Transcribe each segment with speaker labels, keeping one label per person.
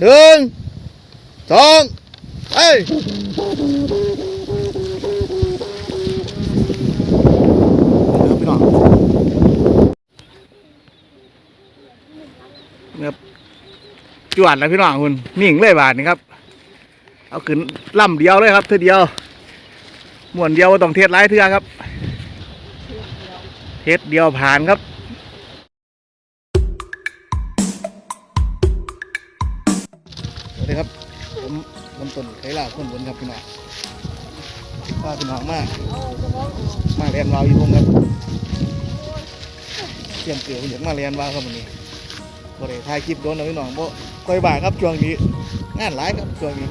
Speaker 1: หนึ่งสองไปเดี๋ยวพี่น้องครับจวดแล้วพี่น้องคุณนิ่งเลยบาทนี่ครับ เอาขึ้นล่ำเดียวเลยครับเธอเดียวม้วนเดียวต้องเทศหลายเทือครับ เทศเดียวผ่านครับ สวัสดีครับ ผมลำต้นไคลาคนบนครับพี่น้องพาพี่น้องมาก มาเรียนวาวอยู่พงครับเตรียมเกลืออยากมาเรียนวาวครับวันนี้บริถ่ายคลิปโดนเอาพี่น้องบ่ค่อยบ่ายครับช่วงนี้ งานหลายครับช่วงนี้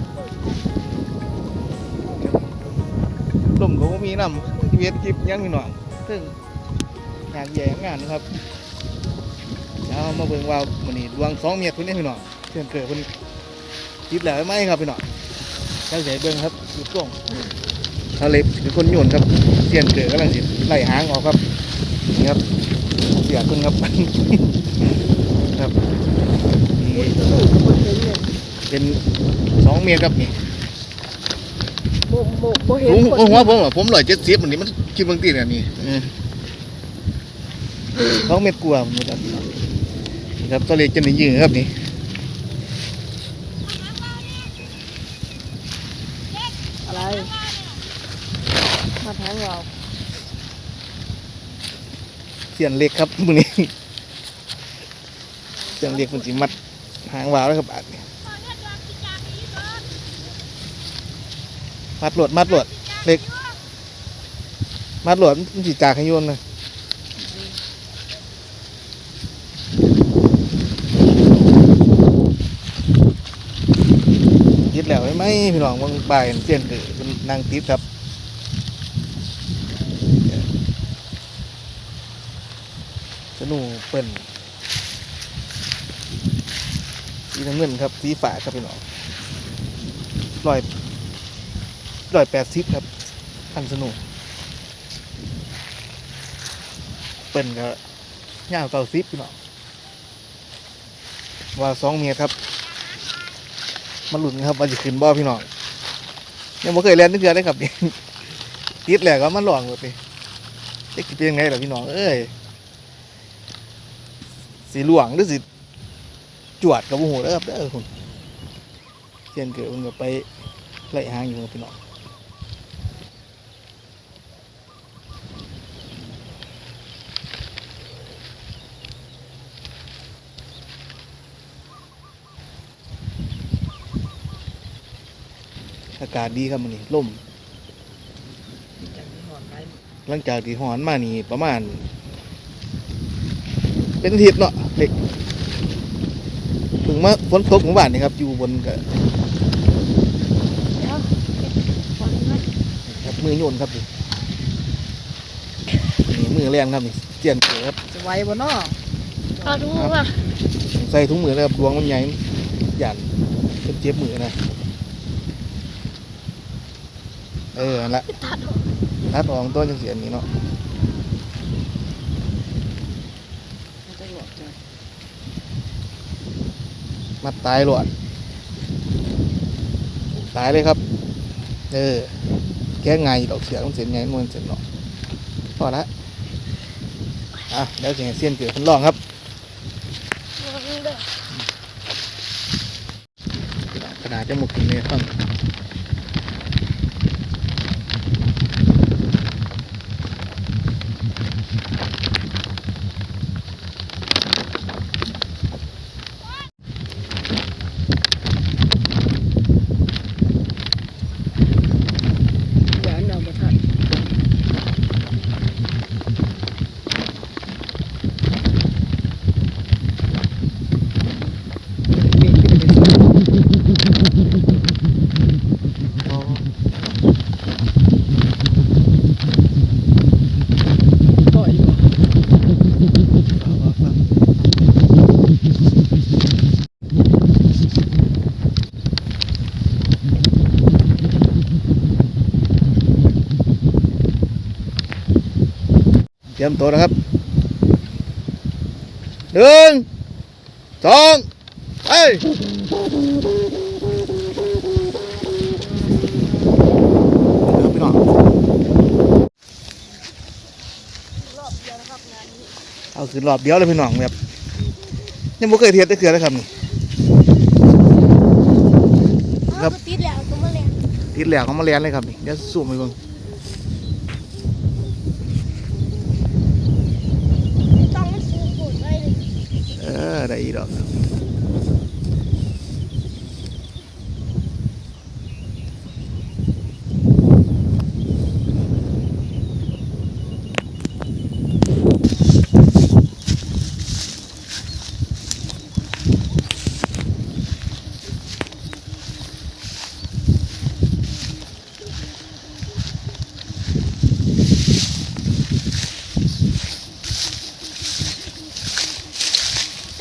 Speaker 1: ลมก็บ่มีน้ำเวียนคลิปยังพี่น้องซึ่งงานแย่งานนะครับแล้วมาเบิ่งวาววันนี้ดวงสองเมียคุณนี่พี่น้องเตรียมเกลือคุณ คิดแล้วไหมครับพี่น้องตั้งใจเบิ้งครับอยู่ตรงทะเลคือคนโยนครับเสียนเกิดกำลังสิไล่หางออกครับนี่ครับเสียคนครับครับนี่เป็นสองเมียครับนี่
Speaker 2: โบโบโบเห็น
Speaker 1: ผม
Speaker 2: คน
Speaker 1: ผมว่าผมอะผมร้อยเจ็ดสิบมันนี้มันคิดบางตีเนี่ยนี่เออสองเม็ดกลัวผมครับนี่ครับตัวเล็กจะนี่ยืนครับนี่
Speaker 2: อะไร มาแทงเรา
Speaker 1: เสียนเล็กครับมือนี้เสียนเล็กมันสิมัดหางวาวแล้วครับบาดนี่มัดหลวดมัดหลวดเล็ก มัดหลวดมันสิจากขยุนเลยติดแล้วไหมพี่น้องบางบ่ายเสียนเกิดเป็นนางติดครับ นูเปิ่นสีน้ำเงินครับ สีฝาครับพี่น้องร้อยร้อยแปดสิบครับพันสนูเปิ่นก็ย่างเก้าสิบพี่น้องว่าสองเมียครับมาหลุนครับว่าจะขึ้นบ่อพี่น้องยังไม่เคยเล่นนึกเดือนได้ครับนี่ติดแหละก็มันหลวงหมดเลยจะเป็นยังไงล่ะพี่น้องเอ้ย สีหลวงหรือสีจวดกับโอ้โหเด้อครับเด้อคุณเชียนเกิดมันก็ไปไล่หางอยู่กับพี่น้องอากาศดีครับมันนี่ล่มหลังจากที่หอนมานี่ประมาณ เป็นอาทิตย์เนาะเด็กเพิ่งมาฝนตกหมู่บ้านนี่ครับ อยู่บนกับ
Speaker 2: เดี๋ยวฟังนะ
Speaker 1: ครับมือโยนครับนี่นี่มือแรงครับนี่เจียนเกลือครับ
Speaker 2: จะไหวบ่เนาะ
Speaker 3: เอาดูว่า
Speaker 1: ใส่ถุงมือแล้วครับดวงมันใหญ่หยันเป็นเจ็บมือนะเออนั่นละตัดออกต้นจังเสียนนี้เนาะ มัดตายหลวดตายเลยครับ เออ แก้ไงดอกเสือมันเสียนไงมันเสียนเนาะพอละอะเดี๋ยวจะให้เสียนเกิดคนลองครับขนาดจะหมกกินเมฟัง
Speaker 2: เดี๋ยวเราบ่ทัน ปล่อยบ่
Speaker 1: เตรียมตัวนะครับหนึ่งสองเอ้ยเดี๋ยวพี่น้อง
Speaker 2: รอบเดียวนะครับงานนี้
Speaker 1: เอาคือรอบเดียวเลยพี่น้องแบบยังไม่เคยเทียบได้เคือเลยครับนี่ครั
Speaker 2: เอา
Speaker 1: บ
Speaker 2: ไปติดแล้วก็มาเล่น
Speaker 1: ติดแล้วเขามาเรียนเลยครับนี่เดี๋ยวสู้ไปเบิ่ง
Speaker 2: ต้องมันสูงสุดเลย
Speaker 1: เอ อได้อีกดอก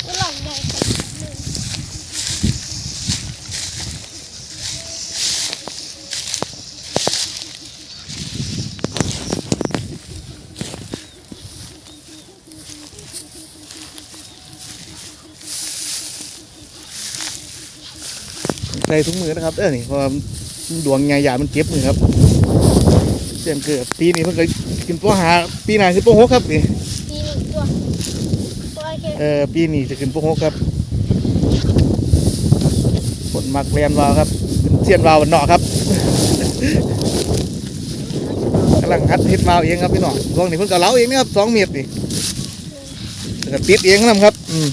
Speaker 2: ก็หลังใหญ่ขนาดนึง
Speaker 1: ใส่ถุงมือนะครับเออนี่เพราะว่าดวงใหญ่ยามันเจ็บมือครับเสียงเกิดปีนี้เพิ่งเคยกินปัวหาปีหน้าคือปัวหกครับนี่
Speaker 2: ปีหนึ่งตัวตัวไอ้แค่
Speaker 1: เออปีนี้จะขึ้นปัวหกครับผลมักเรียนวาวครับเป็นเสียนวาววันเนาะครับกำลังหัดเฮ็ดวาวเองครับพี่น้องดวงนี่เพิ่งก็เล้าเองนะครับสองเมตรนี่แล้วก็ติดเองนะครับ อืม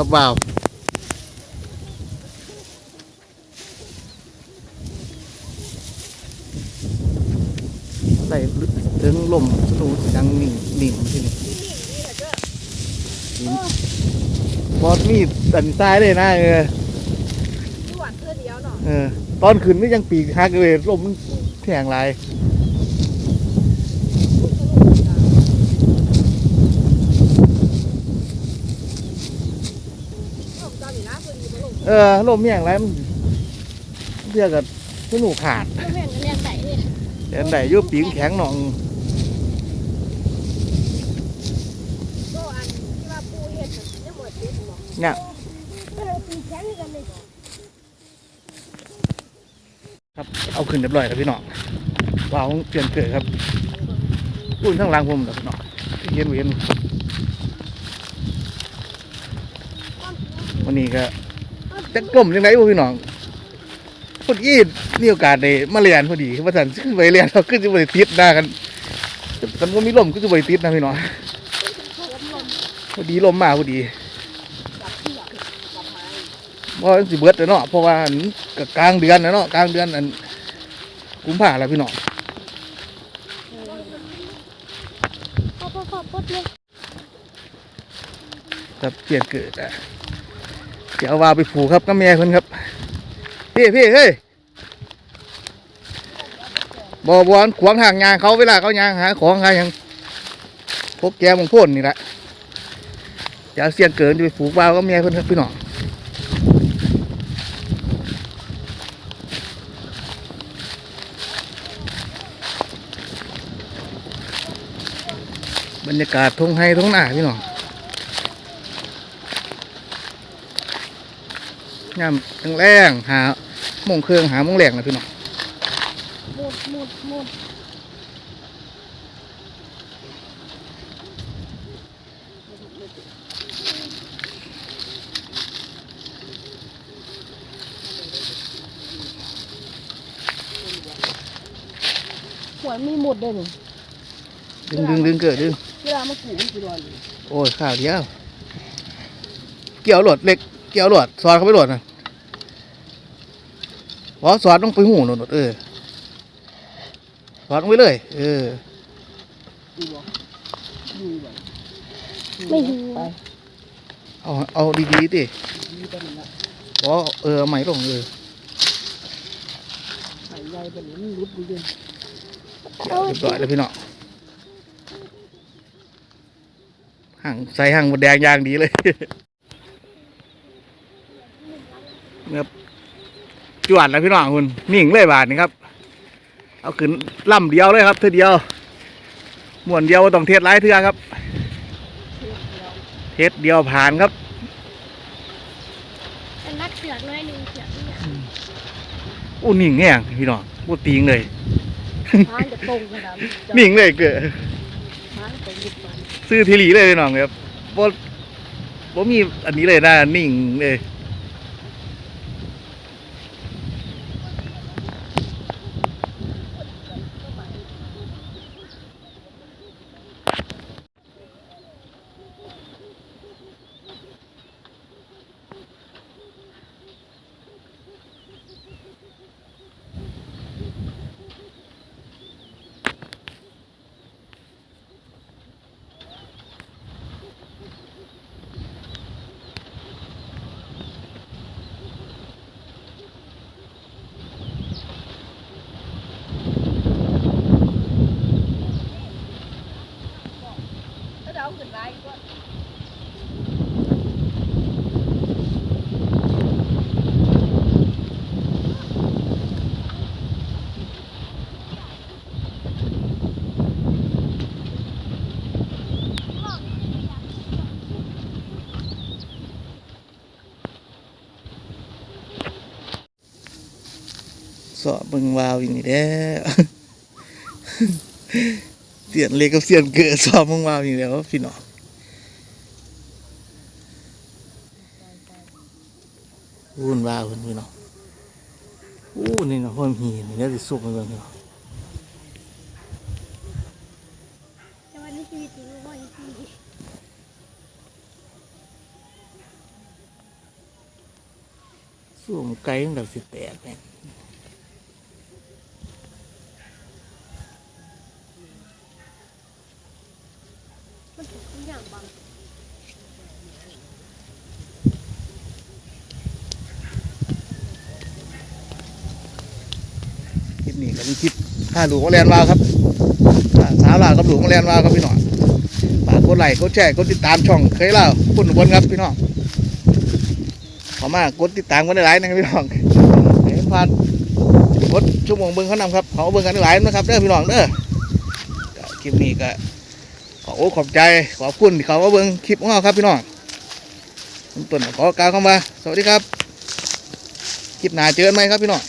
Speaker 1: คุณครับวาวใส่ถึงลมสูดดังนิ่งนิ่งที่นี่บอสมีดสันซ้ายเลยนะเออ
Speaker 2: ที่หวานเพื่อเดียวเนาะ
Speaker 1: เออ ตอนขึ้นนี่ยังปีกหักเลยลมมันแทงหลาย
Speaker 2: จำอยู่นะพอดีมาลง
Speaker 1: เออลมแย่งไรมันเรียกกับสนุกขาด
Speaker 2: ก็แม่นกันเรียนไหนเลย
Speaker 1: แต่อันไหนอยุบปีกแข็งหนอง
Speaker 2: ก็อันที่ว่าปูเห็ดน่ะยังหมดติดหรอก
Speaker 1: เนี่ย
Speaker 2: เออปีแข็งกันเลย
Speaker 1: ครับเอาขึ้นเรียบร้อยแล้วพี่น้องว้าวเปลี่ยนเกิดครับรุ่นทั้งหลังผมแล้วพี่น้องเย็นเวียนวันนี้ก็ จะกลมยังไงวะพี่น้องพอดีมีโอกาสได้มาเรียนพอดีว่าสันขึ้นไปเรียนเราขึ้นจะไปติดหน้ากันกันก็มีลมก็จะไปติดนะพี่น้องพอดีลมมาพอดีเพราะสิเบิดแล้วเนาะเพราะว่าอันก็กลางเดือนแล้วเนาะกลางเดือนอันกุมภาแล้วพี่น้อง
Speaker 2: พอพอพอปดเลย
Speaker 1: ครับเปลี่ยนเกิดอะ เดี๋ยวเอาวาวไปผูกครับก็แม่เพิ่นครับ พี่พี่เฮ้ยบอบอนขวางทางยางเขาเวลาเขายางหาของหาหยังพกแกมงพ่นนี่แหละเดี๋ยวเสียงเกินจะไปผูกวาวก็แม่เพิ่นครับพี่น้องบรรยากาศทงไฮทงหน้าพี่น้อง ยามแรงหาโมงเครื่องหาโมงแรงนะพี่น้อง
Speaker 2: หมดหมดหมดหัวมีหมดเลยนี่
Speaker 1: ดึงดึงดึงเกิดดึง
Speaker 2: เวลามาขู่มันกี่วัน
Speaker 1: โอ้ยข้าวเดียว เกี่ยวหลดเล็ก เกี่ยวหลดสอดเขาไปหลดนะ บอสอดต้องไปหูหนดเออสอดลงไปเลย เออ
Speaker 2: ไม่หู
Speaker 1: เอาเอาดีๆดิบอเออเอาใหม่ลงเออเรียบร้อยแล้วพี่น้องห่างใส่ห่างหมดแดงอย่างดีเลยครับ จวดแล้วพี่น้องคุณนิ่งเลยบาทนี่ครับเอาขึ้นล่ำเดียวเลยครับเธอเดียวม้วนเดียวบ่ต้องเทศหลายเทือครับ เทศเดียวผ่านครับ
Speaker 2: เป็นนักเสือกน้อยหนึ่งเสือกเนี่ย
Speaker 1: อู้นิ่งแง่งพี่น้องอู้ตีงเลย
Speaker 2: ทางจะตรงกันนะ
Speaker 1: นิ่งเลยเกิด
Speaker 2: ทางตรงยุบมัน
Speaker 1: ซื้อทีหลีเลยพี่น้องครับบ่บ่มีอันนี้เลยนะนิ่งเลย สอบเบิงวาวอย่างนี้แด้วเสียนเล็กกับเสียนเกิดสอบเบิงวาวอย่างนี้แล้วพี่น้อง วุ่นวาวเพิ่นพี่น้องอู้นี่เนาะพ่อมีนี่แล้วสิสุกมันเบิ่งพี่น้อง
Speaker 2: แต่วันนี้ชีวิตจริงว่าอีกที
Speaker 1: สูงไกลตั้งแต่สิแตกแม่ง
Speaker 2: มันถูกทุกอย่างบัง
Speaker 1: คลิปนี้ก็เป็นคลิปห้าหลวงมาแลนวาวครับสาวลาวกับหลวงมาแลนวาวครับพี่น้องฝากกดไลค์กดแชร์กดติดตามช่องเคยเล่าคุณอุบลครับพี่น้องขอมากกดติดตามกันได้หลายนะครับพี่น้องเห็นผ่านกดชั่วโมงเบิ้งเขานำครับเขาเบิ้งกันได้หลายนะครับเด้อพี่น้องเด้อก็คลิปนี้ก็ขอโอ้ขอบใจขอบคุณที่เขามาเบิ้งคลิปของเราครับพี่น้องต้นขอกล่าวคำว่าสวัสดีครับคลิปหน้าเจอกันไหมครับพี่น้อง